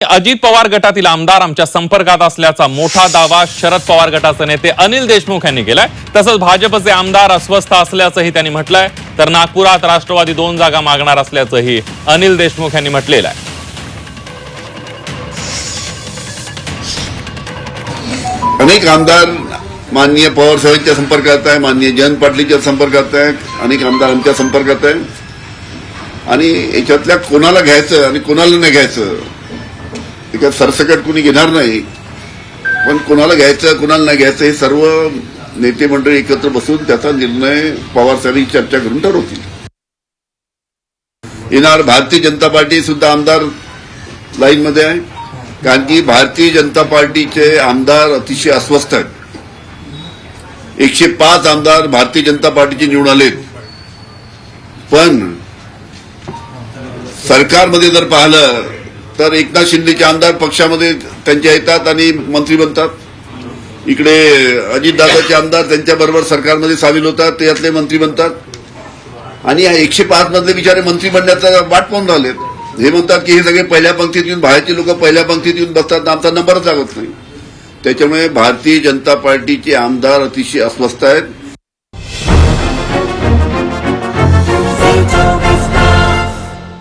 अजित पवार गटातील आमदार आमच्या संपर्कात असल्याचा मोठा दावा शरद पवार गटाचे नेते अनिल देशमुख यांनी केलाय. तसंच भाजपचे आमदार अस्वस्थ असल्याचंही त्यांनी म्हटलंय. तर नागपुरात राष्ट्रवादी दोन जागा मागणार असल्याचंही अनिल देशमुख यांनी म्हटलेलं आहे. अनेक आमदार माननीय पवार साहेबांच्या संपर्कात आहे माननीय जयंत पाटलीच्या संपर्कात आहे अनेक आमदार आमच्या संपर्कात आहे. आणि याच्यातल्या कोणाला घ्यायचं आणि कोणाला नाही घ्यायचं त्याच्यात सरसकट कुणी घेणार नाही. पण कोणाला घ्यायचं कोणाला नाही घ्यायचं हे सर्व नेते मंडळी एकत्र बसून त्याचा निर्णय पवार साहेबांनी चर्चा करून ठरवतील. येणार भारतीय जनता पार्टी सुद्धा आमदार लाईनमध्ये आहे. कारण की भारतीय जनता पार्टीचे आमदार अतिशय अस्वस्थ आहेत. एकशे पाच आमदार भारतीय जनता पार्टीचे निवडून आलेत. पण सरकारमध्ये जर पाहिलं तर एकनाथ शिंदेचे आमदार पक्षामध्ये त्यांच्या येतात आणि मंत्री बनतात. इकडे अजितदादाचे आमदार त्यांच्याबरोबर सरकारमध्ये सामील होतात त्यातले मंत्री बनतात. आणि या एकशे पाच मधले बिचारे मंत्री बनण्याचा वाट पाहून राहिलेत हे म्हणतात की हे सगळे पहिल्या पंक्तीत येऊन बाहेरचे लोक पहिल्या पंक्तीत येऊन बसतात आमचा नंबरच लागत नाही. त्याच्यामुळे भारतीय जनता पार्टीचे आमदार अतिशय अस्वस्थ आहेत.